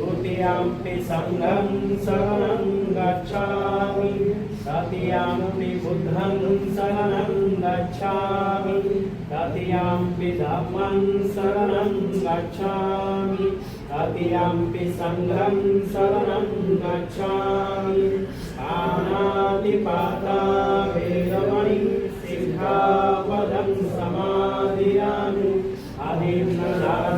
धम्मं शरणं गच्छामि सङ्घं शरणं गच्छामि द्वितीयाम्पि बुद्धं शरणं गच्छामि द्वितीयाम्पि धम्मं शरणं गच्छामि द्वितीयाम्पि सङ्घं शरणं गच्छामि तृतीयाम्पि बुद्धं शरणं गच्छामि तृतीयाम्पि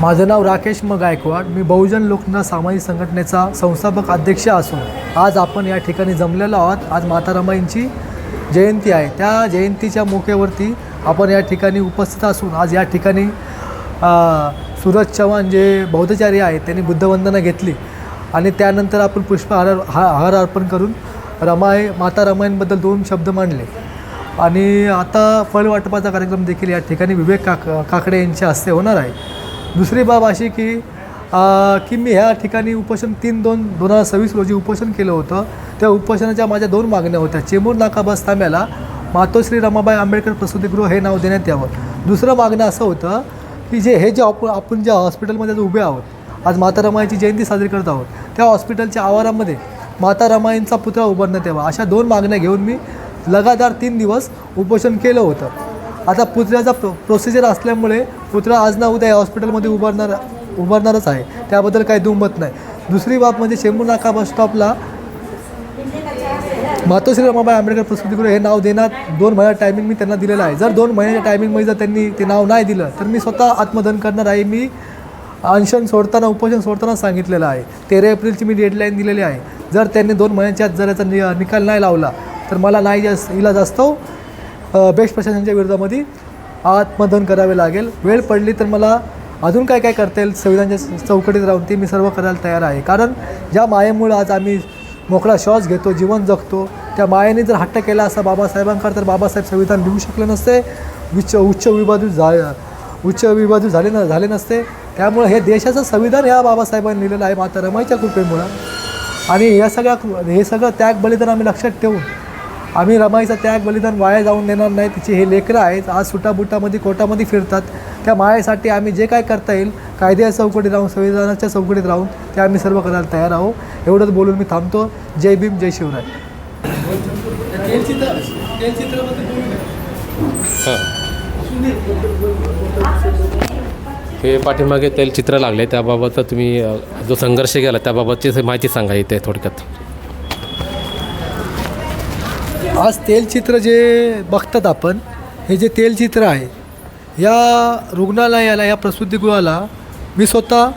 माझं नाव राकेश म गायकवाड. मी बहुजन लोकनाथ सामाजिक संघटनेचा संस्थापक अध्यक्ष असून आज आपण या ठिकाणी जमलेलो आहोत. आज माता रमाईंची जयंती आहे. त्या जयंतीच्या मोक्यावरती आपण या ठिकाणी उपस्थित असून आज या ठिकाणी सूरज चव्हाण जे बौद्धचार्य आहेत त्यांनी बुद्धवंदना घेतली आणि त्यानंतर आपण पुष्पहार हा हार अर्पण करून रमाई माता रमाईंबद्दल दोन शब्द मांडले. आणि आता फळ वाटपाचा कार्यक्रम देखील या ठिकाणी विवेक काक काकडे यांच्या हस्ते होणार आहे. दुसरी बाब अशी की की मी ह्या ठिकाणी उपोषण तीन दोन दोन हजार सव्वीस रोजी उपोषण केलं होतं. त्या उपोषणाच्या माझ्या दोन मागण्या होत्या. चेंबूर नाका बस थांब्याला मातोश्री रमाबाई आंबेडकर प्रसूतिगृह हे नाव देण्यात यावं. दुसरं मागणं असं होतं की जे हे जे आपण आपण ज्या हॉस्पिटलमध्ये उभे आहोत आज माता रमाईची जयंती साजरी करत आहोत त्या हॉस्पिटलच्या आवारामध्ये माता रमाईंचा पुतळा उभारण्यात यावा अशा दोन मागण्या घेऊन मी लगातार तीन दिवस उपोषण केलं होतं. आता पुतळ्याचा प्रो प्रोसिजर असल्यामुळे पुतळा आज ना उद्या या हॉस्पिटलमध्ये उभारणार उभारणारच आहे. त्याबद्दल काही दुमत नाही. दुसरी बाब म्हणजे शेंबू नाका बस स्टॉपला मातोश्री रमाबाई आंबेडकर प्रसूतिगृह हे नाव देण्यात दोन महिन्या टायमिंग मी त्यांना दिलेलं आहे. जर दोन महिन्याच्या टायमिंगमध्ये जर त्यांनी ते नाव नाही दिलं तर मी स्वतः आत्मदन करणार आहे. मी अनशन सोडताना उपोषण सोडताना सांगितलेलं आहे. तेरा एप्रिलची मी डेडलाईन दिलेली आहे. जर त्यांनी दोन महिन्याच्या आत जर याचा नि निकाल नाही लावला तर मला नाही जास्त इलाज हो. असतो बेस्ट प्रशासनाच्या विरोधामध्ये आत्मदन करावे लागेल. वेळ पडली तर मला अजून काय काय करता येईल? संविधानाच्या चौकटीत राहून ते मी सर्व करायला तयार आहे. कारण ज्या मायेमुळं आज आम्ही मोकळा श्वास घेतो जीवन जगतो त्या मायेने जर हट्ट केला असा बाबासाहेबांकडे तर बाबासाहेब संविधान लिहू शकले नसते. उच्च उच्च विभाजू झा उच्च विभाजू झाले न झाले नसते. त्यामुळे हे देशाचं संविधान ह्या बाबासाहेबांनी लिहिलेलं आहे माता रमाईच्या कृपेमुळं. आणि या सगळ्या हे सगळं त्याग बलिदान आम्ही लक्षात ठेवून आम्ही रमाईचा त्याग बलिदान वाया जाऊन देणार नाही. तिचे हे लेकरं आहेत आज सुटाबुटामध्ये कोटामध्ये फिरतात. त्या मायेसाठी आम्ही जे काय करता येईल कायद्याच्या चौकटीत राहून संविधानाच्या चौकटीत राहून ते आम्ही सर्व करायला तयार आहोत. एवढंच बोलून मी थांबतो. जय भीम जय शिवराय. हे पाठीमागे तेलचित्र लागले त्याबाबत तुम्ही जो संघर्ष केला त्याबाबतची माहिती सांगा इथे थोडक्यात. आज तेलचित्र जे बघतात आपण हे जे तेलचित्र आहे या रुग्णालयाला या प्रसूतीगृहाला मी स्वतः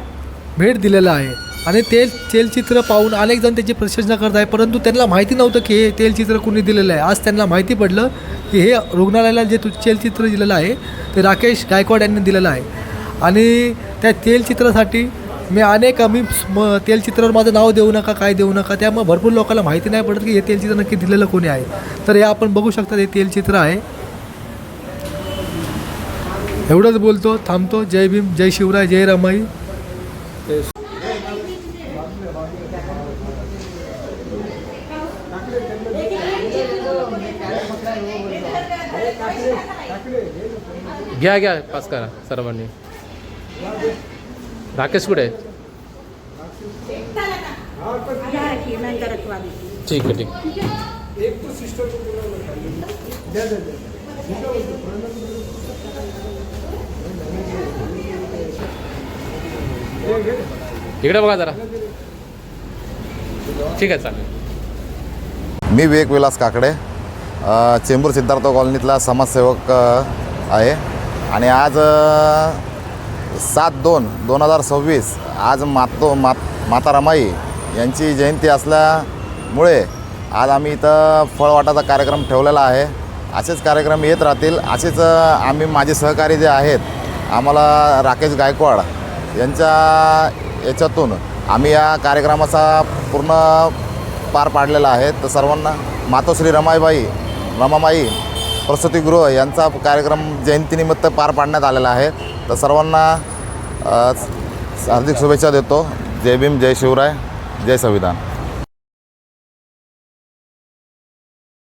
भेट दिलेला आहे. आणि तेल तेलचित्र पाहून अनेक जण त्याची प्रशंसा करत आहे परंतु त्यांना माहिती नव्हतं की हे तेलचित्र कुणी दिलेलं आहे. आज त्यांना माहिती पडलं की हे रुग्णालयाला जे तू तेलचित्र दिलेलं आहे ते राकेश गायकवाड यांनी दिलेलं आहे. आणि त्या तेलचित्रासाठी मी अनेक आम्ही म तेलचित्रावर माझं नाव देऊ नका काय देऊ नका. त्यामुळे भरपूर लोकांना माहिती नाही पडत की हे तेलचित्र नक्की दिलेलं कोणी आहे. तर हे आपण बघू शकता हे तेलचित्र आहे. एवढंच बोलतो थांबतो. जय भीम जय शिवराय जय रमाई. घ्या घ्या पास करा सर्वांनी. राकेश कुठे आहे? ठीक आहे ठीक इकडे बघा जरा. ठीक आहे चालेल. मी विवेक विलास काकडे चेंबूर सिद्धार्थ कॉलनीतला समाजसेवक आहे. आणि आज सात दोन दोन हजार सव्वीस आज मातो मात माता रमाई यांची जयंती असल्यामुळे आज आम्ही इथं फळवाटाचा कार्यक्रम ठेवलेला आहे. असेच कार्यक्रम येत राहतील. असेच आम्ही माझे सहकारी जे आहेत आम्हाला राकेश गायकवाड यांच्या याच्यातून आम्ही या कार्यक्रमाचा पूर्ण पार पाडलेला आहे. तर सर्वांना मातोश्री रमाईबाई रमामाई प्रसूतीगृह यांचा कार्यक्रम जयंतीनिमित्त पार पाडण्यात आलेला आहे. तर सर्वांना हार्दिक शुभेच्छा देतो. जय भीम जय शिवराय जय संविधान.